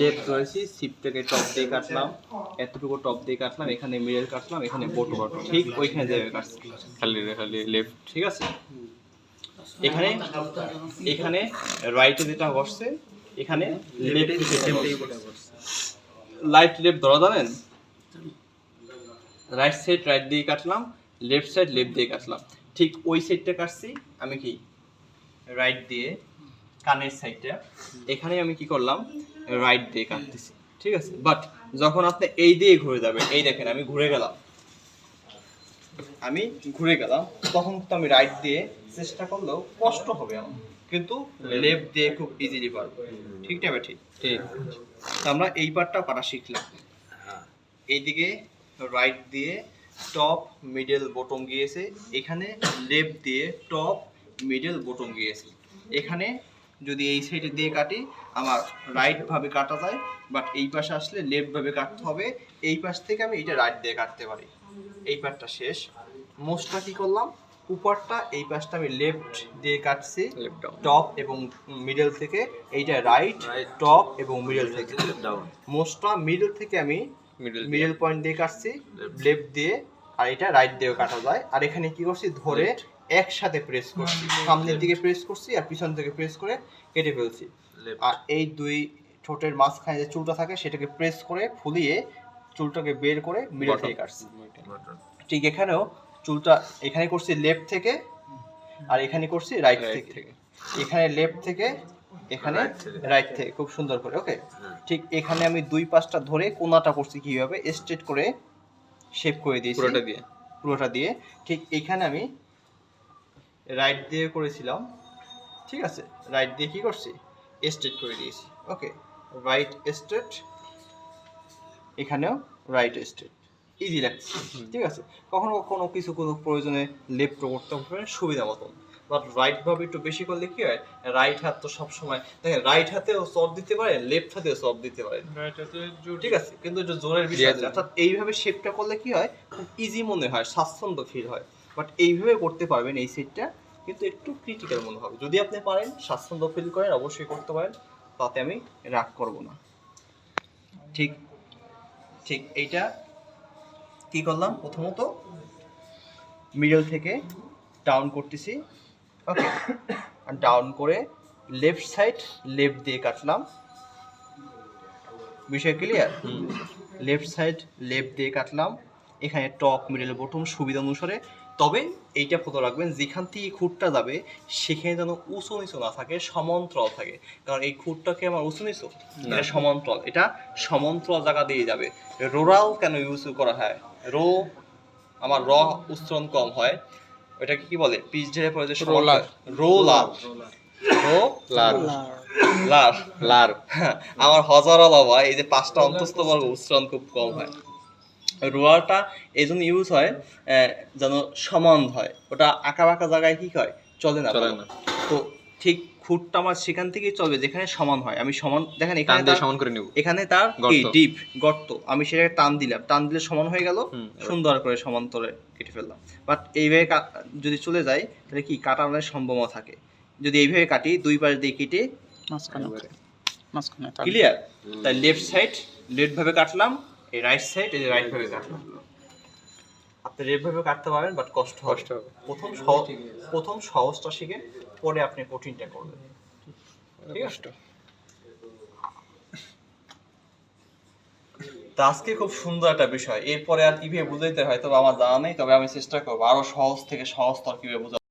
Left ধরেছি sheep থেকে top দিয়ে কাটলাম। এতটুকু টপ দিয়ে কাটলাম, এখানে মিডল কাটলাম, এখানে বটো কাটলাম। ঠিক ওইখানে যাবে খালি খালি লেফট ঠিক আছে? এখানে এখানে রাইটে যেটা বসছে, এখানে লাইট লেফট ধরা জানেন? রাইট সাইড রাইট দিয়ে কাটলাম লেফট সাইড লেফট দিয়ে কাটলাম। ঠিক ওই সাইডটা কাটছি, আমি কি? রাইট দিয়ে, কানের সাইডটা এখানে আমি কি করলাম? রাইট দিয়ে কাটতেছি। ঠিক আছে? বাট যখন আপনি এই দিয়ে ঘুরে যাবেন এই দেখেন আমি ঘুরে গেলাম। আমি ঘুরে গেলাম তখন তো আমি রাইট দিয়ে চেষ্টা করলেও কষ্ট হবে আমার। কিন্তু লেফট দিয়ে খুব ইজিলি পারব। ঠিক না ঠিক ঠিক। তো আমরা এই পার্টটা কাটা শিখলাম। এইদিকে রাইট দিয়ে টপ মিডল বটম গিয়েছে। এখানে লেফট দিয়ে টপ মিডল বটম গিয়েছে। এখানে যদি এই সাইডে দিয়ে কাটি আমার রাইট ভাবে কাটা যায় বাট এই পাশে আসলে লেফট ভাবে কাটতে হবে। এই পাশ থেকে আমি এটা রাইট দিয়ে কাটতে পারি। এই পার্টটা শেষ। মোস্টটা কি করলাম? উপরটা এই পাশটা আমি লেফট দিয়ে কাটছি। টপ এবং মিডল থেকে। এইটা রাইট টপ এবং মিডল থেকে। মোস্টটা মিডল থেকে আমি মিডল পয়েন্ট দিয়ে। কাটছি। লেফট দিয়ে আর এটা রাইট দিয়েও কাটা যায়। আর এখানে কি করছি? ধরে একসাথে প্রেস করছি। সামনের দিকে প্রেস করছি আর পিছন থেকে প্রেস করে কেটে ফেলছি। আর এই দুই ঠোঁটের মাঝখানে যে চুলটা থাকে সেটাকে প্রেস করে ফুলিয়ে চুলটাকে বের করে মিডল থেকে কাটছি। ঠিক এখানেও চুলটা এখানে করছি লেফট থেকে আর এখানে করছি রাইট থেকে। এখানে লেফট থেকে এখানে রাইট থেকে। খুব সুন্দর করে ওকে ঠিক এখানে আমি দুই পাশটা ধরে কোনাটা করছি কীভাবে? স্ট্রেট করে শেপ করে দিয়েছি। পুরোটা দিয়ে। পুরোটা দিয়ে। ঠিক এখানে আমি রাইট দিয়ে করেছিলাম। ঠিক আছে? রাইট দিয়ে কি করছি? স্ট্রেট করে দিয়েছি। ওকে রাইট স্ট্রেট এখানেও রাইট স্ট্রেট ইজি লাগছে ঠিক আছে? কখনো কখনো কিছু কোনো প্রয়োজনে লেফট করতে পারেন সুবিধা মতন। বাট রাইট ভাবে একটু বেশি করলে কি হয়? রাইট হাত তো সবসময় দেখেন রাইট হাতেও সব দিতে পারে লেফট হাতেও সব দিতে পারেন ঠিক আছে? কিন্তু একটু জোরের বিষয় অর্থাৎ এইভাবে শেপটা করলে কি হয়? খুব ইজি মনে হয় স্বাচ্ছন্দ্য ফিল হয়। বাট এইভাবে করতে পারবেন এই সেটটা কিন্তু একটু ক্রিটিক্যাল মনে হবে। যদি আপনি পারেন স্বাচ্ছন্দ্য ফিল করেন অবশ্যই করতে পারেন। তাতে আমি রাগ করব না। ঠিক ঠিক এইটা। কি করলাম? প্রথমত মিডল থেকে ডাউন করতেছি। ওকে ডাউন করে লেফট সাইড লেফট দিয়ে কাটলাম। বিষয় ক্লিয়ার লেফট সাইড লেফট দিয়ে কাটলাম। এখানে টপ মিডল বটম সুবিধা অনুসারে। তবে এইটা ফটো রাখবেন যেখান থেকে খুঁটটা যাবে সেখানে যেন উঁচু নিচু না থাকে সমান্তরাল থাকে। কারণ এই খুঁটটাকে আমার উঁচু নিচু? এটা সমান্তরাল। এটা সমান্তরাল জায়গা দিয়ে যাবে। রোরাল কেন ইউজ করা হয়? রো আমার র উচ্চারণ কম হয়। ওটাকে কি বলে? পিচ ঢেলে পড়ে যে রোলার। রোলার। Roller. লার। লার। আমার হজার বাবা এই যে পাঁচটা অন্তস্থ বর্গ উচ্চারণ খুব কম হয়। রোয়ারটা এই জন্য ইউজ হয় আহ, যেন সমান হয়। ওটা আঁকা বাঁকা জায়গায় কি হয়? চলে না। চলে তো ঠিক খুঁটটা আমার সেখান থেকেই চলবে যেখানে সমান হয়। আমি সমান দেখেন এখানে তার- সমান করে নিব। এখানে তার কি? ডিপ গর্ত। আমি সেটাকে টান দিলাম। টান দিলে সমান হয়ে গেল। সুন্দর করে সমান্তরে কেটে ফেললাম। বাট এইভাবে কা- যদি চলে যায় তাহলে কি? কাটানোর সম্ভাবনা থাকে। যদি এইভাবে কাটি দুই পাশ দিয়ে কেটে ক্লিয়ার তাই লেফট সাইড লেফট ভাবে কাটলাম। এই রাইট সাইড এই রাইট ভাবে কাটলাম। আপনি লেফট ভাবে কাটতে পারবেন বাট কষ্ট কষ্ট হবে। প্রথম সহজ প্রথম সহজটা শিখে পরে আপনি কঠিনটা করবেন। ঠিক আছে? তো আজকে খুব সুন্দর একটা বিষয়। এরপরে আর কীভাবে বুঝাইতে হয় তবে আমার জানা নেই তবে আমি চেষ্টা করব। আরও সহজ থেকে সহজ সহজতর কীভাবে বোঝা